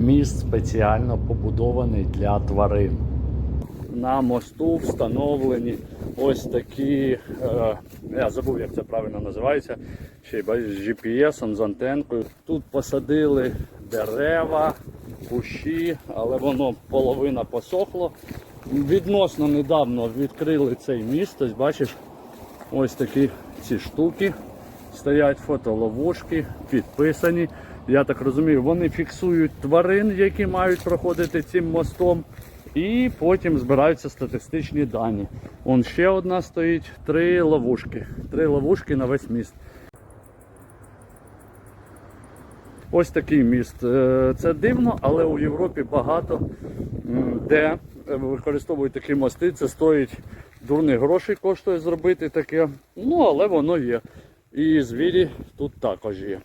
Міст спеціально побудований для тварин. На мосту встановлені ось такі, е, я забув, як це правильно називається, ще й з GPS, з антенкою. Тут посадили дерева, кущі, але воно половина посохло. Відносно недавно відкрили цей міст, ось бачиш, ось такі ці штуки. Стоять фотоловушки, підписані. Я так розумію, вони фіксують тварин, які мають проходити цим мостом, і потім збираються статистичні дані. Вон ще одна стоїть, три ловушки. Три ловушки на весь міст. Ось такий міст. Е, Це дивно, але у Європі багато де використовують такі мости. Це стоїть дурних грошей, коштує зробити таке. Ну, але воно є. І звірі тут також є.